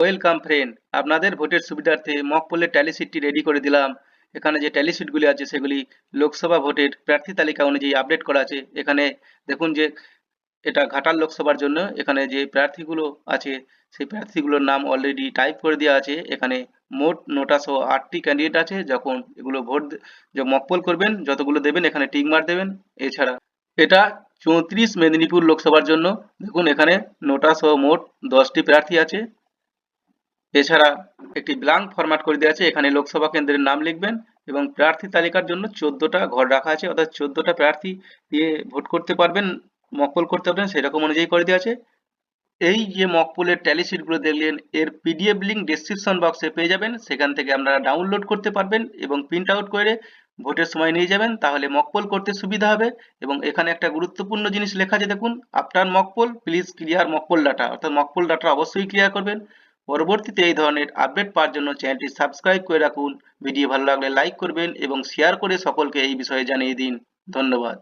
Welcome friend আপনাদের ভোটের সুবিধার্থে মক পোলের ট্যালি শিটটি রেডি করে দিলাম। এখানে যে ট্যালি শিটগুলি আছে, সেগুলি লোকসভা ভোটের প্রার্থী তালিকা অনুযায়ী আপডেট করা আছে। এখানে দেখুন যে এটা ঘাটাল লোকসভার জন্য এখানে যে প্রার্থীগুলো আছে, সেই প্রার্থীগুলোর নাম অলরেডি টাইপ করে দেওয়া আছে। এখানে মোট নোটাসহ আটটি ক্যান্ডিডেট আছে, যখন এগুলো ভোট যে মকপল করবেন, যতগুলো দেবেন, এখানে টিক মার দেবেন। এছাড়া এটা চৌত্রিশ মেদিনীপুর লোকসভার জন্য। দেখুন এখানে নোটাসহ মোট দশটি প্রার্থী আছে। এছাড়া একটি ব্ল্যাঙ্ক ফরম্যাট করে দেওয়া আছে, এখানে লোকসভা কেন্দ্রের নাম লিখবেন এবং প্রার্থী তালিকার জন্য চোদ্দটা ঘর রাখা আছে, অর্থাৎ চোদ্দটা প্রার্থী দিয়ে ভোট করতে পারবেন, মকপল করতে পারবেন, সেরকম অনুযায়ী করে দেওয়া আছে। এই যে মকপলের ট্যালি শিটগুলো দেখলেন, এর পিডিএফ লিঙ্ক ডেসক্রিপশন বক্সে পেয়ে যাবেন, সেখান থেকে আপনারা ডাউনলোড করতে পারবেন এবং প্রিন্ট আউট করে ভোটের সময় নিয়ে যাবেন, তাহলে মকপল করতে সুবিধা হবে এবং এখানে একটা গুরুত্বপূর্ণ জিনিস লেখা আছে, দেখুন after mock poll please clear mock poll data অর্থাৎ মকপল ডাটা অবশ্যই ক্লিয়ার করবেন। পরবর্তীতে এই ধরনের আপডেট পাওয়ার জন্য চ্যানেলটি সাবস্ক্রাইব করে রাখুন। ভিডিও ভালো লাগলে লাইক করবেন এবং শেয়ার করে সকলকে এই বিষয়ে জানিয়ে দিন। ধন্যবাদ।